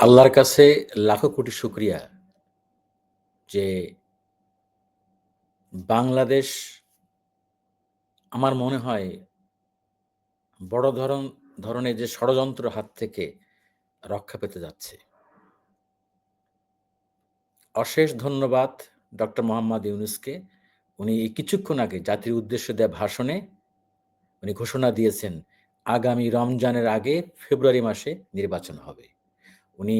আল্লাহর কাছে লাখো কোটি শুক্রিয়া যে বাংলাদেশ আমার মনে হয় বড় ধরন, ধরনের যে ষড়যন্ত্র হাত থেকে রক্ষা পেতে যাচ্ছে। অশেষ ধন্যবাদ ডক্টর মোহাম্মদ ইউনুসকে। উনি এই কিছুক্ষণ আগে জাতির উদ্দেশ্যে দেয় ভাষণে উনি ঘোষণা দিয়েছেন, আগামী রমজানের আগে ফেব্রুয়ারি মাসে নির্বাচন হবে। উনি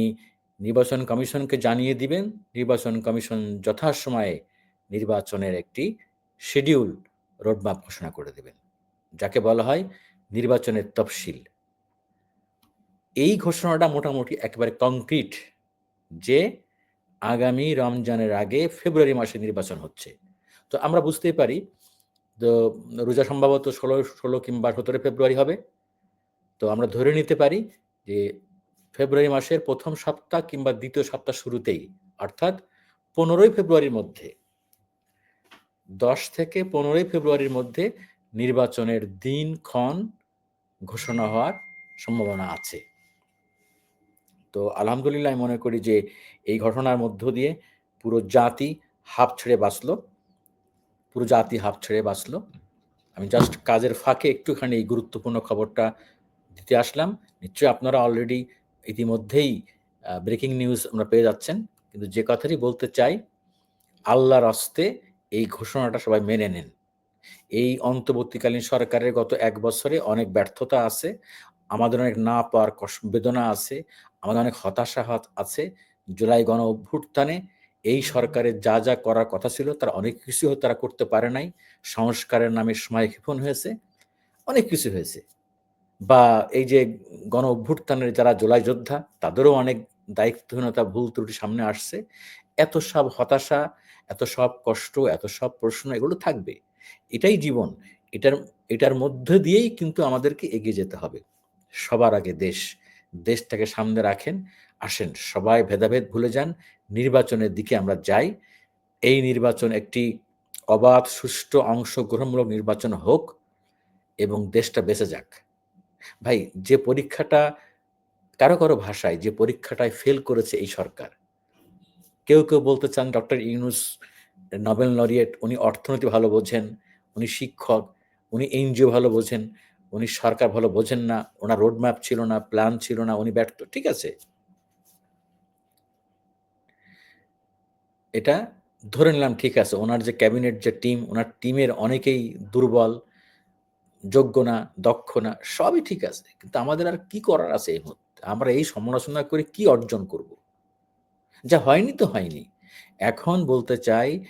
নির্বাচন কমিশনকে জানিয়ে দিবেন। নির্বাচন কমিশন যথাসময়ে নির্বাচনের একটি শিডিউল রোডম্যাপ ঘোষণা করে দেবেন, যাকে বলা হয় নির্বাচনের তফসিল। এই ঘোষণাটা মোটামুটি একেবারে কংক্রিট যে আগামী রমজানের আগে ফেব্রুয়ারি মাসে নির্বাচন হচ্ছে। তো আমরা বুঝতেই পারি, তো রোজা সম্ভবত ষোলো ষোলো কিংবা সতেরো ফেব্রুয়ারি হবে। তো আমরা ধরে নিতে পারি যে ফেব্রুয়ারি মাসের প্রথম সপ্তাহ কিংবা দ্বিতীয় সপ্তাহ শুরুতেই, অর্থাৎ পনেরোই ফেব্রুয়ারির মধ্যে। দশ থেকে পনেরোই ফেব্রুয়ারির মধ্যে নির্বাচনের দিন ক্ষণ ঘোষণা হওয়ার সম্ভাবনা আছে। তো আলহামদুলিল্লাহ মনে করি যে এই ঘটনার মধ্য দিয়ে পুরো জাতি হাফ ছেড়ে বাঁচল। পুরো জাতি হাফ ছেড়ে বাঁচল। আমি জাস্ট কাজের ফাঁকে একটুখানি এই গুরুত্বপূর্ণ খবরটা দিতে আসলাম। নিশ্চয়ই আপনারা অলরেডি ইতিমধ্যেই ব্রেকিং নিউজ আমরা পেয়ে যাচ্ছেন। কিন্তু যে কথাটি বলতে চাই, আল্লাহর হস্তে এই ঘোষণাটা সবাই মেনে নেন। এই অন্তর্বর্তীকালীন সরকারের গত এক বছরে অনেক ব্যর্থতা আছে, আমাদের অনেক না পাওয়ার বেদনা আছে, আমাদের অনেক হতাশা আছে। জুলাই গণ অভ্যুত্থানে এই সরকারের যা যা করার কথা ছিল, তারা অনেক কিছু তারা করতে পারে নাই। সংস্কারের নামে সময় ক্ষেপণ হয়েছে, অনেক কিছু হয়েছে। বা এই যে গণ অভ্যুত্থানের যারা জোলাই যোদ্ধা, তাদেরও অনেক দায়িত্বহীনতা, ভুল ত্রুটি সামনে আসছে। এত সব হতাশা, এত সব কষ্ট, এত সব প্রশ্ন, এগুলো থাকবে। এটাই জীবন। এটার এটার মধ্যে দিয়েই কিন্তু আমাদেরকে এগিয়ে যেতে হবে। সবার আগে দেশ, দেশটাকে সামনে রাখেন, আসেন, সবাই ভেদাভেদ ভুলে যান, নির্বাচনের দিকে আমরা যাই। এই নির্বাচন একটি অবাধ, সুষ্ঠু, অংশগ্রহণমূলক নির্বাচন হোক এবং দেশটা বেঁচে যাক। ভাই, যে পরীক্ষাটা কারও কারও ভাষায়, যে পরীক্ষাটায় ফেল করেছে এই সরকার, কেউ কেউ বলতে চান ডক্টর ইউনুস নোবেল লরিয়েট উনি অর্থনীতি ভালো বোঝেন, উনি শিক্ষক, উনি এনজিও ভালো বোঝেন, উনি সরকার ভালো বোঝেন না, ওনার রোডম্যাপ ছিল না প্ল্যান ছিল না, উনি ব্যর্থ, ঠিক আছে? এটা ধরে নিলাম ঠিক আছে, ওনার যে ক্যাবিনেট যে টিম ওনার টিমের অনেকেই দুর্বল যোগ্য না দক্ষ না সবই ঠিক আছে। কিন্তু আমাদের আর কি করার আছে এই মুহূর্তে? আমরা এই সমালোচনা করে কি অর্জন করব? যা হয়নি তো হয়নি। এখন বলতে চাই,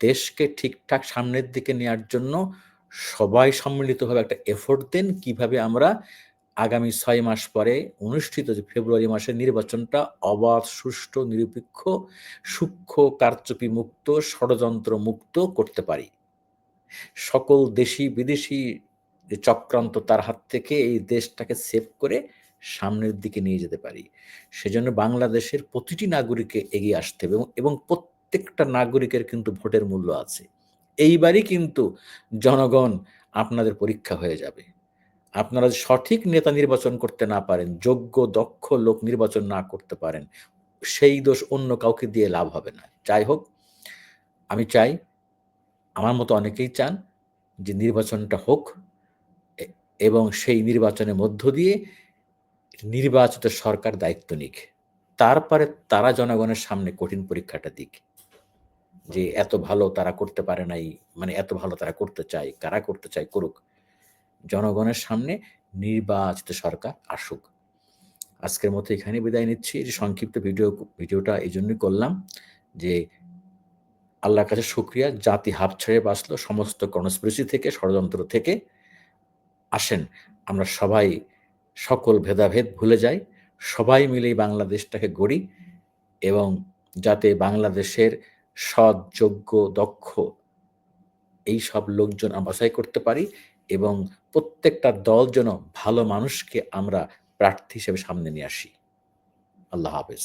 দেশকে ঠিকঠাক সামনের দিকে নেওয়ার জন্য সবাই সম্মিলিতভাবে একটা এফোর্ট দেন কীভাবে আমরা আগামী ছয় মাস পরে অনুষ্ঠিত যে ফেব্রুয়ারি মাসের নির্বাচনটা অবাধ, সুষ্ঠু, নিরপেক্ষ, সূক্ষ্ম, কারচুপি মুক্ত, ষড়যন্ত্র মুক্ত করতে পারি। সকল দেশি, বিদেশি যে চক্রান্ত তার হাত থেকে এই দেশটাকে সেভ করে সামনের দিকে নিয়ে যেতে পারি। সেজন্য বাংলাদেশের প্রতিটি নাগরিককে এগিয়ে আসতে হবে এবং প্রত্যেকটা নাগরিকের কিন্তু ভোটের মূল্য আছে। এইবারই কিন্তু জনগণ আপনাদের পরীক্ষা হয়ে যাবে। আপনারা সঠিক নেতা নির্বাচন করতে না পারেন, যোগ্য, দক্ষ লোক নির্বাচন না করতে পারেন, সেই দোষ অন্য কাউকে দিয়ে লাভ হবে না। যাই হোক, আমি চাই, আমার মতো অনেকেই চান যে নির্বাচনটা হোক এবং সেই নির্বাচনের মধ্য দিয়ে নির্বাচিত সরকার দায়িত্ব নিক। তারপরে তারা জনগণের সামনে কঠিন পরীক্ষাটা দিক। যে এত ভালো তারা করতে পারে নাই মানে এত ভালো তারা করতে চায়, কারা করতে চায় করুক। জনগণের সামনে নির্বাচিত সরকার আসুক। আজকের মতো এখানে বিদায় নিচ্ছি। সংক্ষিপ্ত ভিডিও, ভিডিওটা এই জন্যই করলাম যে আল্লাহর কাছে শুক্রিয়া। জাতি হাফ ছেড়ে বাঁচলো, সমস্ত কনস্পিরেসি থেকে, ষড়যন্ত্র থেকে আসেন, আমরা সবাই সকল ভেদাভেদ ভুলে যাই, সবাই মিলেই বাংলাদেশটাকে গড়ি এবং যাতে বাংলাদেশের সৎ, যোগ্য, দক্ষ এই সব লোকজন বাছাই করতে পারি এবং প্রত্যেকটা দল যেন ভালো মানুষকে আমরা প্রার্থী হিসেবে সামনে নিয়ে আসি। আল্লাহ হাফেজ।